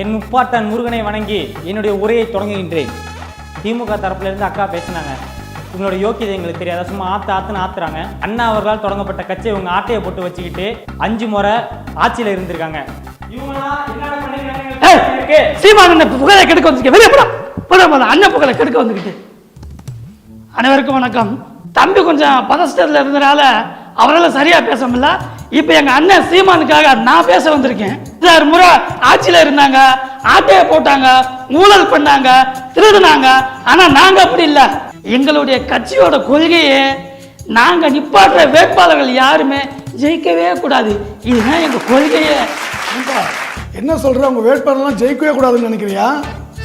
என் முப்பாட்டன் முருகனை வணங்கி என்னுடைய உரையை தொடங்குகின்றேன். திமுக தரப்புலேருந்து அக்கா பேசினாங்க. இவங்களோட யோக்கியதை எங்களுக்கு தெரியாத. சும்மா ஆத்து ஆத்துன்னு ஆத்துறாங்க. அண்ணா அவர்களால் தொடங்கப்பட்ட கட்சியை இவங்க ஆட்டையை போட்டு வச்சுக்கிட்டு அஞ்சு முறை ஆட்சியில் இருந்திருக்காங்க? சீமான் புகழை கெடுக்க வந்துருக்க வெளியே போடா. அண்ணன் புகழை கெடுக்க வந்துக்கிட்டு. அனைவருக்கும் வணக்கம். தம்பி கொஞ்சம் பதஷ்டத்தில் இருந்தனால அவரால் சரியா பேச முடியல. இப்போ எங்க அண்ணன் சீமானுக்காக நான் பேச வந்திருக்கேன். சார் முறை ஆட்சியில் இருந்தாங்க ஆட்டையை போட்டாங்க ஊழல் பண்ணாங்க திருடுனாங்க. ஆனா நாங்க அப்படி இல்லை. எங்களுடைய கட்சியோட கொள்கையே நாங்க நிப்பாட்டுற வேட்பாளர்கள் யாருமே ஜெயிக்கவே கூடாது. இதுதான் எங்க கொள்கையே. என்ன சொல்ற? உங்க வேட்பாளர்லாம் ஜெயிக்கவே கூடாதுன்னு நினைக்கிறியா?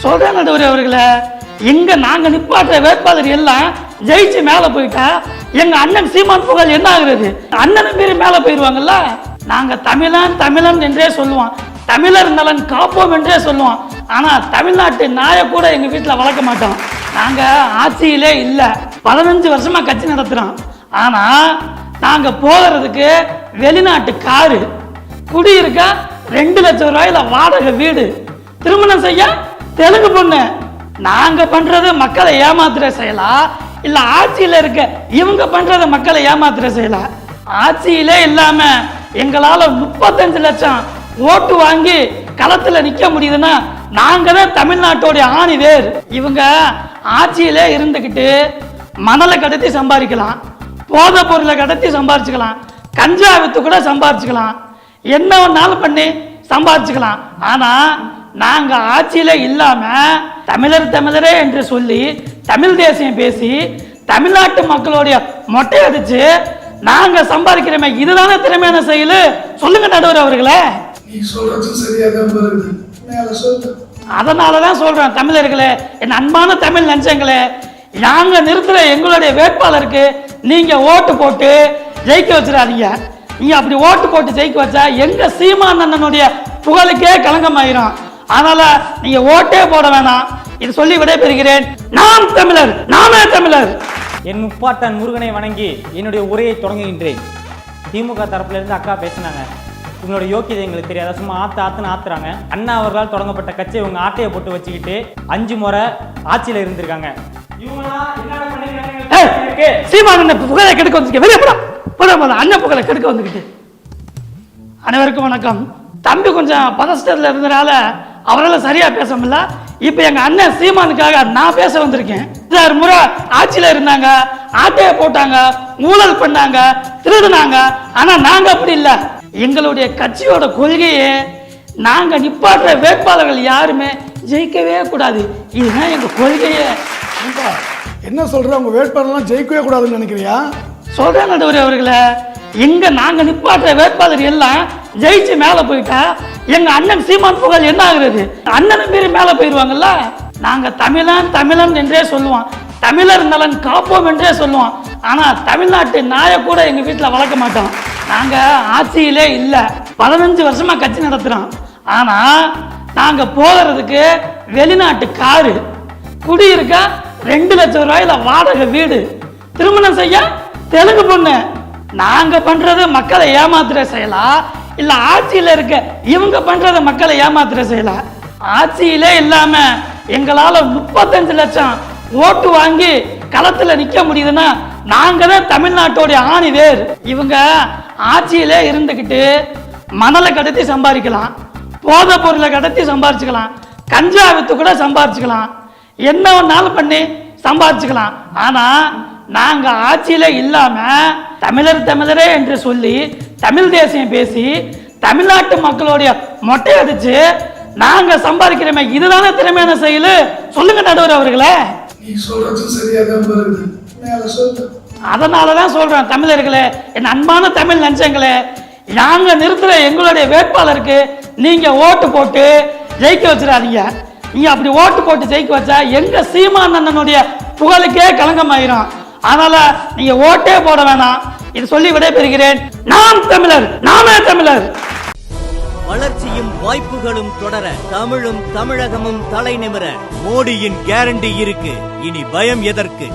சொல்றேன் நடுவர் அவர்களே எங்க நாங்க நிப்பாட்டுற வேட்பாளர் எல்லாம் ஜெயிச்சு மேல போயிட்டா எங்க அண்ணன் சீமான் புகழ் என்ன ஆகுறது? அண்ணனை மீறி மேல போயிருவாங்கல்ல நாங்க தமிழன் தமிழன் என்றே சொல்லுவோம். தமிழர் நலன் காப்போம் என்றே சொல்லுவோம். ஆனா தமிழ்நாட்டு நாயை கூட எங்க வீட்டுல வளர்க்க மாட்டோம். நாங்க ஆட்சியிலே இல்ல. பதினஞ்சு வருஷமா கட்சி நடத்துறோம். ஆனா நாங்க போகிறதுக்கு வெளிநாட்டு காரு. குடியிருக்க ரெண்டு லட்சம் ரூபாயில வாடகை வீடு. திருமணம் செய்ய தெலுங்கு பொண்ணு. நாங்க பண்றது மக்களை ஏமாத்துற செயலா? இல்ல ஆட்சியில இருக்க இவங்க பண்ணுறத மக்களை ஏமாத்துற செயலா? ஆட்சியிலே இல்லாம எங்களால முப்பத்தஞ்சு லட்சம் ஓட்டு வாங்கி களத்துல நிக்க முடியுதுன்னா நாங்க தான் தமிழ்நாட்டோடைய ஆணி வேர். இவங்க ஆட்சியிலே இருந்துகிட்டு மணலை கடத்தி சம்பாதிக்கலாம் போதை பொருளை கடத்தி சம்பாரிச்சுக்கலாம் கஞ்சா வித்து கூட சம்பாரிச்சுக்கலாம் என்ன வேணாலும் பண்ணி சம்பாரிச்சுக்கலாம் ஆனா நாங்க ஆட்சியில இல்லாம தமிழர் தமிழரே என்று சொல்லி தமிழ் தேசியம் பேசி தமிழ்நாட்டு மக்களுடைய மொட்டை அடிச்சு நாங்க சம்பாதிக்கிறோமே இதுதானே திறமையான செயல்? சொல்லுங்க நடுவர் அவர்களே. நீ சொல்றதும் சரியா தான் வருது மேல சொல்லு அதனால தான் சொல்றேன் தமிழர்களே என் அன்பான தமிழ் நெஞ்சங்களே நாங்க நிறுத்துற எங்களுடைய வேட்பாளருக்கு நீங்க ஓட்டு போட்டு ஜெயிக்க வச்சிடாதீங்க. நீங்க அப்படி ஓட்டு போட்டு ஜெயிக்க வச்சா எங்க சீமான் அண்ணனுடைய புகழுக்கே களங்கமாயிரும். அதனால நீங்க ஓட்டே போட வேணாம். இது சொல்லி விடைபெறுகிறேன். நாம் தமிழர் நாமே தமிழர். என் முப்பாட்டன் முருகனை வணங்கி என்னுடைய உரையை தொடங்குகின்றேன். திமுக தரப்புலேருந்து அக்கா பேசினாங்க. இவங்களோட யோக்கியதை எங்களுக்கு தெரியாத? சும்மா ஆத்து ஆத்துன்னு ஆத்துறாங்க. அண்ணா அவர்களால் தொடங்கப்பட்ட கட்சியை இவங்க ஆட்டையை போட்டு வச்சுக்கிட்டு அஞ்சு முறை ஆட்சியில் இருந்திருக்காங்க? சீமான் புகழை கெடுக்க வந்துருக்க. வெளியே போடா. போடா அண்ணன் புகழை கெடுக்க வந்துக்கிட்டு. அனைவருக்கும் வணக்கம். தம்பி கொஞ்சம் பதஷ்டத்தில் இருந்தனால அவரால் சரியா பேச முடியல. இப்போ எங்க அண்ணன் சீமானுக்காக நான் பேச வந்திருக்கேன். சார் முறை ஆட்சியில் இருந்தாங்க ஆட்டையை போட்டாங்க ஊழல் பண்ணாங்க திருடுனாங்க. ஆனா நாங்க அப்படி இல்லை. எங்களுடைய கட்சியோட கொள்கையே நாங்க நிப்பாட்டுற வேட்பாளர்கள் யாருமே ஜெயிக்கவே கூடாது. இதுதான் எங்க கொள்கையே. என்ன சொல்ற? உங்க வேட்பாளர்லாம் ஜெயிக்கவே கூடாதுன்னு நினைக்கிறியா? சொல்றேன் நடுவர் அவர்களே. இங்கே நாங்கள் நிப்பாட்டுற வேட்பாளர் எல்லாம் ஜெயிச்சு மேலே போயிட்டா எங்கள் அண்ணன் சீமான் புகழ் என்ன ஆகுறது? அண்ணனை மீறி மேலே போயிடுவாங்கல்ல நாங்கள் தமிழன் தமிழன் என்றே சொல்லுவோம். தமிழர் நலன் காப்போம் என்றே சொல்லுவோம். ஆனால் தமிழ்நாட்டு நாயை கூட எங்கள் வீட்டில் வளர்க்க மாட்டோம். நாங்கள் ஆட்சியிலே இல்லை. பதினஞ்சு வருஷமாக கட்சி நடத்துகிறோம் ஆனால் நாங்கள் போகிறதுக்கு வெளிநாட்டு காரு. குடியிருக்க ரெண்டு லட்சம் ரூபாயில் வாடகை வீடு. திருமணம் செய்ய தெலுங்கு பொண்ணு. நாங்க பண்றது மக்களை ஏமாத்துற செயலா? இல்ல ஆட்சியில இருக்க இவங்க பண்றத மக்களை ஏமாத்துற செயலா? ஆட்சியிலே இல்லாம எங்களால முப்பத்தஞ்சு லட்சம் ஓட்டு வாங்கி களத்துல நிக்க முடியுதுன்னா நாங்க தான் தமிழ்நாட்டோடைய ஆணி வேர். இவங்க ஆட்சியிலே இருந்துகிட்டு மணலை கடத்தி சம்பாதிக்கலாம் போதை பொருளை கடத்தி சம்பாரிச்சுக்கலாம் கஞ்சா வித்து கூட சம்பாரிச்சுக்கலாம் என்ன வேணாலும் பண்ணி சம்பாதிச்சுக்கலாம். ஆனா நாங்க ஆட்சியில இல்லாம தமிழர் தமிழரே என்று சொல்லி தமிழ் தேசியம் பேசி தமிழ்நாட்டு மக்களுடைய மொட்டை அடிச்சு நாங்க சம்பாதிக்கிறோமே இதுதானே திறமையான செயல்? சொல்லுங்க நடுவர் அவர்களே. நீ சொல்றதும் சரியா தான் வருது மேல சொல்லு அதனால தான் சொல்றேன் தமிழர்களே என் அன்பான தமிழ் நெஞ்சங்களே நாங்க நிறுத்துற எங்களுடைய வேட்பாளருக்கு நீங்க ஓட்டு போட்டு ஜெயிக்க வச்சிடாதீங்க. நீங்க அப்படி ஓட்டு போட்டு ஜெயிக்க வச்சா எங்க சீமான் அண்ணனுடைய புகழுக்கே களங்கமாயிரும். அதனால நீங்க ஓட்டே போட வேணாம். இது சொல்லி விடைபெறுகிறேன். நாம் தமிழர் நாமே தமிழர். வளர்ச்சியும் வாய்ப்புகளும் தொடர தமிழும் தமிழகமும் தலை நிமிர மோடியின் கேரண்டி இருக்கு. இனி பயம் எதற்கு?